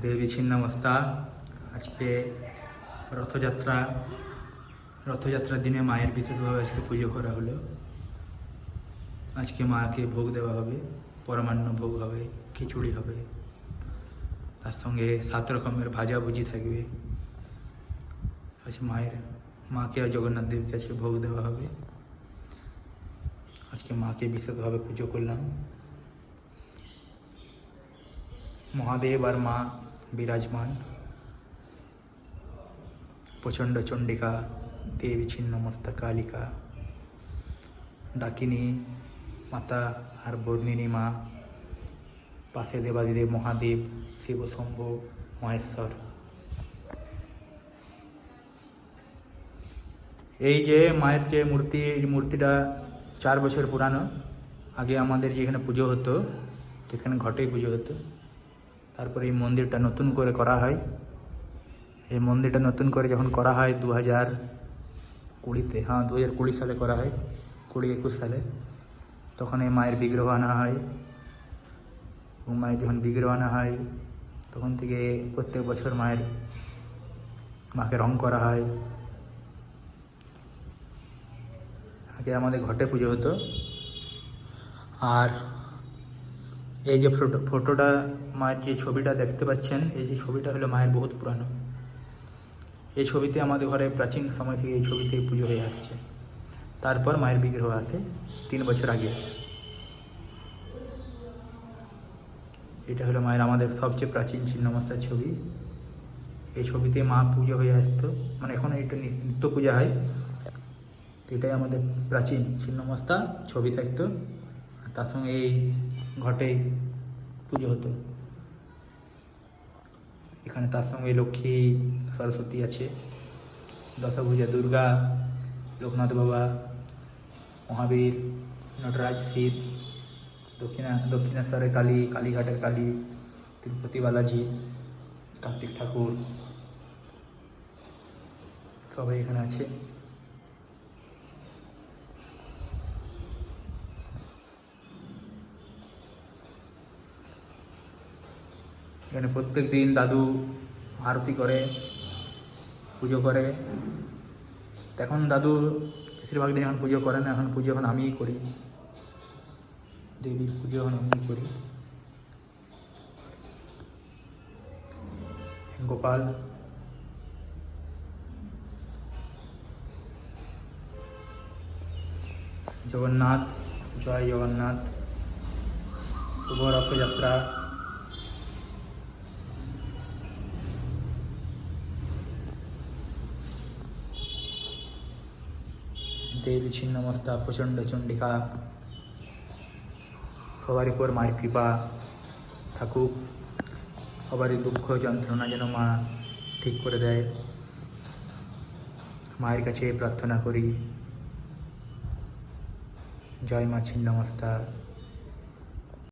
देवी छिन्न मस्ता। आज के रथजात्रा रथजात्रा दिन मायर विशेष भाव आज के पुजो करा हल। आज के माँ के भोग देवा परमान्य भोग खिचुड़ी तार संगे सात रकम भाजा भुजी थकबे। আজ মায়ের, মাকে আর জগন্নাথ দেবকে কাছে ভোগ দেওয়া হবে। আজকে মাকে বিশেষভাবে পুজো করলাম। মহাদেব আর মা বিরাজমান। প্রচণ্ড চণ্ডিকা, দেবী ছিন্নমস্তা কালিকা। ডাকিনী মাতা আর বর্ণিনী মা, পাশে দেবাদিদেব মহাদেব শিব শম্ভ মহেশ্বর। এই যে মায়ের যে মূর্তি, এই মূর্তিটা চার বছর পুরানো। আগে আমাদের যেখানে পুজো হতো, সেখানে ঘটেই পুজো হতো। তারপরে এই মন্দিরটা নতুন করে করা হয়। এই মন্দিরটা নতুন করে যখন করা হয় দু হাজার কুড়িতে হ্যাঁ দু হাজার কুড়ি সালে করা হয়, কুড়ি একুশ সালে। তখন এই মায়ের বিগ্রহ আনা হয়। মায়ের যখন বিগ্রহ আনা হয়, তখন থেকে প্রত্যেক বছর মায়ের, মাকে রং করা হয়। আগে আমাদের ঘটে পুজো হতো। আর এই যে ফটো, ফটোটা, মায়ের যে ছবিটা দেখতে পাচ্ছেন, এই যে ছবিটা হলো মায়ের বহুত পুরানো। এই ছবিতে আমাদের ঘরে প্রাচীন সময় থেকে এই ছবিতে পুজো হয়ে আসছে। তারপর মায়ের বিগ্রহ আছে তিন বছর আগে। এটা হলো মায়ের আমাদের সবচেয়ে প্রাচীন ছিন্নমস্তার ছবি। এই ছবিতে মা পুজো হয়ে আসতো। মানে এখন এটা নিত্য পূজা হয়। এটাই আমাদের প্রাচীন ছিন্নমস্তা ছবি থাকতো। তার সঙ্গে এই ঘটে পুজো হতো। এখানে তার সঙ্গে লক্ষ্মী, সরস্বতী আছে। দশভূজা, দুর্গা, লোকনাথ বাবা, মহাবীর, নটরাজ, শিব, দক্ষিণা, দক্ষিণেশ্বরের কালী, কালীঘাটের কালী, তিরুপতি বালাজি, কার্তিক ঠাকুর, সবাই এখানে আছে। এখানে প্রত্যেক দিন দাদু আরতি করে, পুজো করে। এখন দাদু বেশিরভাগ দিন এখন পুজো করে না, এখন পুজো এখন আমিই করি। দেবীর পুজো এখন আমিই করি। গোপাল। জগন্নাথ, জয় জগন্নাথ। শুভ রথযাত্রা। দেবী ছিন্নমস্তা, প্রচণ্ড চণ্ডিকা। সবার উপর মার কৃপা থাকুক। সবারই দুঃখ যন্ত্রণা যেন মা ঠিক করে দেয়। মায়ের কাছে প্রার্থনা করি। জয় মা ছিন্নমস্তা।